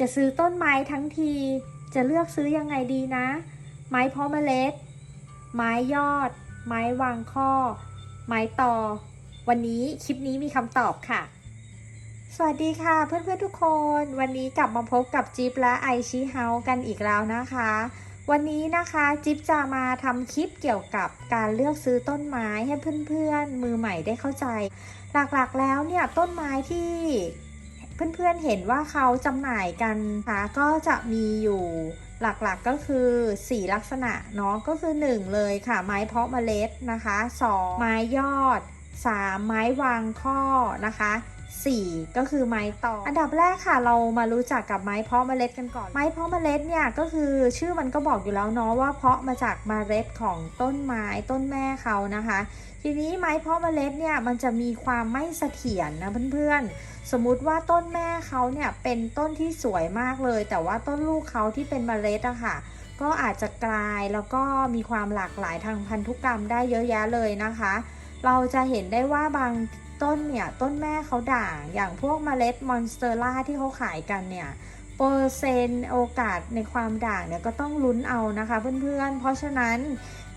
จะซื้อต้นไม้ทั้งที จะเลือกซื้อยังไงดีนะ ไม้เพาะเมล็ด ไม้ยอด ไม้วางข้อ ไม้ตอวันนี้คลิปนี้มีคำตอบค่ะ สวัสดีค่ะเพื่อนๆทุกคน วันนี้กลับมาพบกับจิ๊บและไอชีเฮากันอีกแล้วนะคะ วันนี้นะคะจิ๊บจะมาทำคลิปเกี่ยวกับการเลือกซื้อต้นไม้ให้เพื่อนๆ มือใหม่ได้เข้าใจ หลักๆแล้วเนี่ยต้นไม้ที่ เพื่อนๆเห็นว่าเขาจำหน่ายกันนะคะก็จะมีอยู่หลักๆก็คือ 4 ลักษณะเนาะก็คือ 1 เลยค่ะ ไม้เพาะเมล็ดนะคะ 2 ไม้ยอด 3 ไม้วางข้อนะคะ 4 ก็คือไม้ตออันดับแรกค่ะ เรามารู้จักกับไม้เพาะเมล็ดกันก่อน ไม้เพาะเมล็ดเนี่ยก็คือชื่อมันก็บอกอยู่แล้วเนาะว่าเพาะมาจากเมล็ดของต้นไม้ต้นแม่เขานะคะ ทีนี้ไม้เพาะเมล็ดเนี่ยมันจะมีความไม่เสถียรนะเพื่อนๆ สมมุติว่าต้นแม่เขาเนี่ยเป็นต้นที่สวยมากเลย แต่ว่าต้นลูกเขาที่เป็นเมล็ดอะค่ะก็อาจจะกลายแล้วก็มีความหลากหลายทางพันธุกรรมได้เยอะแยะเลยนะคะ เราจะเห็นได้ว่าบาง ต้นเนี่ย ต้นแม่เขาด่างอย่างพวกเมล็ดมอนสเตอร่าที่เขาขายกันเนี่ยเปอร์เซนต์โอกาสในความด่างเนี่ยก็ต้องลุ้นเอานะคะเพื่อนๆ เพราะฉะนั้น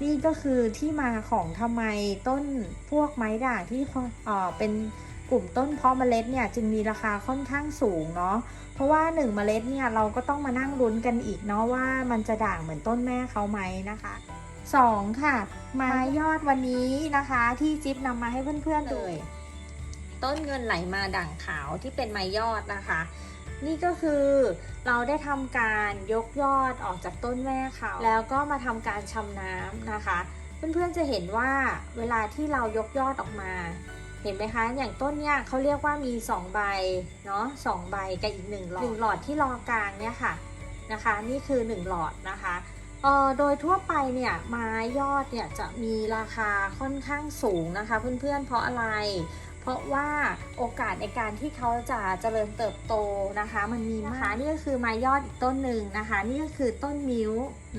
นี่ก็คือที่มาของทำไมต้นพวกไม้ด่างที่เออเป็นกลุ่มต้นเพาะเมล็ดเนี่ยจึงมีราคาค่อนข้างสูงเนาะเพราะว่า1เมล็ดเนี่ยเราก็ต้องมานั่งลุ้นกันอีกเนาะว่ามันจะด่างเหมือนต้นแม่เขาไหมนะคะ2ค่ะไม้ยอดวันนี้นะคะที่จิ๊บนำมาให้เพื่อนๆเลย ต้นเงินไหลมาด่างขาวที่เป็นไม้ยอดนะคะ นี่ก็คือเราได้ทำการยกยอดออกจากต้นแม่เขาแล้วก็มาทำการชำน้ำนะคะเพื่อนๆจะเห็นว่าเวลาที่เรายกยอดออกมา เห็นไหมคะ อย่างต้นเนี่ยเขาเรียกว่ามี 2 ใบเนาะสองใบกับอีก1หลอดหนึ่งหลอดที่รอกลางเนี่ยค่ะนะคะ นี่คือ 1 หลอดนะคะเอ่อโดยทั่วไปเนี่ยไม้ยอดเนี่ยจะมีราคาค่อนข้างสูงนะคะ เพื่อนๆเพราะอะไร เพราะว่าโอกาสในการที่เขาจะเจริญเติบโตนะคะ มันมีมากนี่ก็คือไม้ยอดอีกต้นหนึ่งนะคะ นี่ก็คือต้นมิ้ว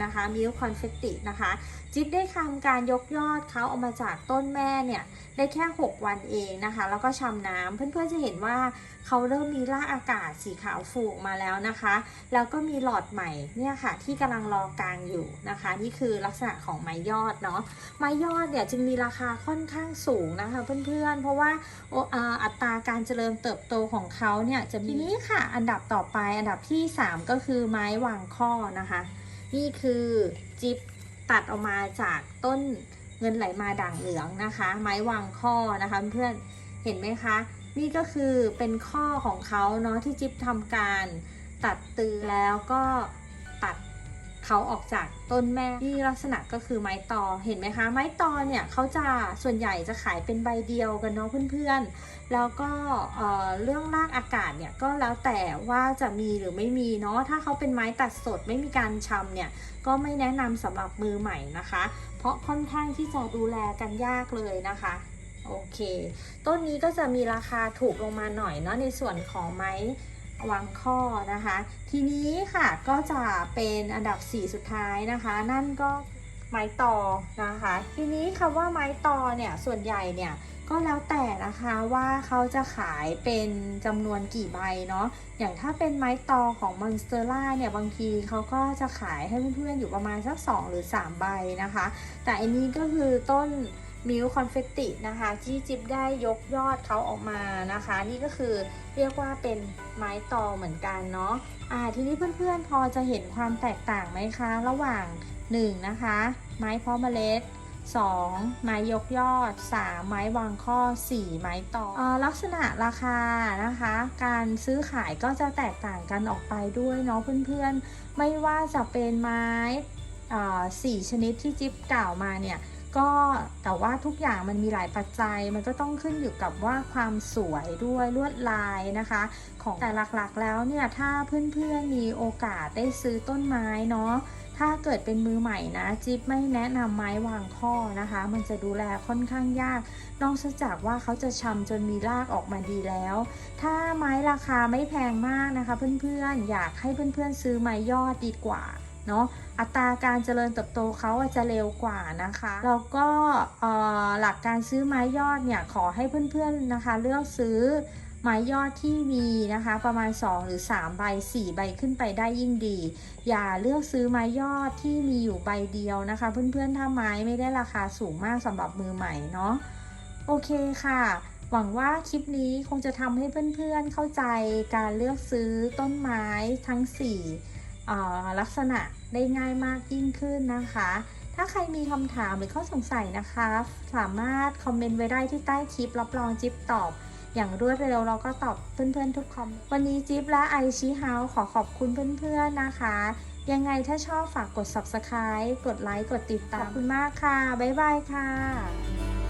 นะคะ มิ้วคอนเฟตตินะคะ จิ๊บได้ทำการยกยอดเขาเอามาจากต้นแม่เนี่ยได้แค่ 6 วันเองนะคะ แล้วก็ชำน้ำเพื่อนๆจะเห็นว่า เขาเริ่มมีราอากาศสีขาวฟูกมาแล้วนะคะ แล้วก็มีหลอดใหม่เนี่ยค่ะ ที่กำลังรอกลางอยู่นะคะ นี่คือลักษณะของไม้ยอดเนาะไม้ยอดเนี่ยจึงมีราคาค่อนข้างสูงนะคะ เพื่อนๆ เพราะว่าอ,อัตราการเจริญเติบโตของเขาเนี่ยจะมีทีนี้ค่ะ อันดับต่อไปอันดับที่ 3 ก็คือไม้วางข้อนะคะ นี่คือจิบตัดออกมาจากต้นเงินไหลมาด่างเหลืองนะคะ ไม้วางข้อนะคะ เพื่อนเห็นไหมคะ นี่ก็คือเป็นข้อของเขาเนาะที่จิ๊บทำการตัดตือแล้วก็ตัดเขาออกจากต้นแม่นี่ลักษณะก็คือไม้ตอเห็นไหมคะ ไม้ตอเนี่ยเขาจะส่วนใหญ่จะขายเป็นใบเดียวกันเนาะเพื่อนๆ แล้วก็เอ่อเรื่องรากอากาศเนี่ยก็แล้วแต่ว่าจะมีหรือไม่มีเนาะถ้าเขาเป็นไม้ตัดสดไม่มีการชำเนี่ยก็ไม่แนะนำสำหรับมือใหม่นะคะ เพราะค่อนข้างที่จะดูแลกันยากเลยนะคะ โอเค ต้นนี้ก็จะมีราคาถูกลงมาหน่อยเนาะในส่วนของไม้วางข้อนะคะ ทีนี้ค่ะก็จะเป็นอันดับ 4 สุดท้ายนะคะ นั่นก็ไม้ตอนะคะ ทีนี้คำว่าไม้ตอเนี่ยส่วนใหญ่เนี่ยก็แล้วแต่นะคะว่าเขาจะขายเป็นจำนวนกี่ใบเนาะอย่างถ้าเป็นไม้ตอของมอนสเตอร่าเนี่ยบางทีเขาก็จะขายให้เพื่อนๆอยู่ประมาณสัก 2 หรือ 3 ใบนะคะ แต่อันนี้ก็คือต้น มิวคอนเฟตตินะคะที่จิ๊บได้ยกยอดเขาออกมานะคะ นี่ก็คือเรียกว่าเป็นไม้ตอเหมือนกันเนาะอ่าทีนี้เพื่อนๆพอจะเห็นความแตกต่างไหมคะ ระหว่าง 1 นะคะ ไม้เพาะเมล็ด 2. ไม้ยกยอด 3. ไม้วางข้อ 4. ไม้ตออลักษณะราคานะคะ การซื้อขายก็จะแตกต่างกันออกไปด้วยเนาะเพื่อนๆ ไม่ว่าจะเป็นไม้สี่ชนิดที่จิ๊บกล่าวมาเนี่ย ก็แต่ว่าทุกอย่างมันมีหลายปัจจัย มันก็ต้องขึ้นอยู่กับว่าความสวยด้วยลวดลายนะคะ ของแต่หลักๆแล้วเนี่ยถ้าเพื่อนๆมีโอกาสได้ซื้อต้นไม้เนาะถ้าเกิดเป็นมือใหม่นะจิ๊บไม่แนะนำไม้วางข้อนะคะ มันจะดูแลค่อนข้างยาก นอกจากว่าเขาจะชำจนมีรากออกมาดีแล้ว ถ้าไม้ราคาไม่แพงมากนะคะ เพื่อนๆอยากให้เพื่อนๆซื้อไม้ยอดดีกว่า เนาะอัตราการเจริญเติบโตเขาจะเร็วกว่านะคะแล้วก็หลักการซื้อไม้ยอดเนี่ยขอให้เพื่อนๆนะคะ เลือกซื้อไม้ยอดที่มีนะคะประมาณ 2 หรือ 3 ใบ 4 ใบขึ้นไปได้ยิ่งดี อย่าเลือกซื้อไม้ยอดที่มีอยู่ใบเดียวนะคะ เพื่อนๆ ถ้าไม้ไม่ได้ราคาสูงมากสำหรับมือใหม่เนาะโอเคค่ะ หวังว่าคลิปนี้คงจะทำให้เพื่อนๆ เข้าใจการเลือกซื้อต้นไม้ทั้ง4อ่ ลักษณะได้ง่ายมากยิ่งขึ้นนะคะ ถ้าใครมีคำถามหรือข้อสงสัยนะคะ สามารถคอมเมนต์ไว้ได้ที่ใต้คลิปรับรองจิ๊บตอบอย่างรวดเร็วเราก็ตอบเพื่อนๆทุกคอมเมนต์วันนี้จิ๊บและไอชีเฮาขอขอบคุณเพื่อนๆนะคะ ยังไงถ้าชอบฝากกด subscribe กดไลค์ กดติดตาม ขอบคุณมากค่ะ บ๊ายบายค่ะ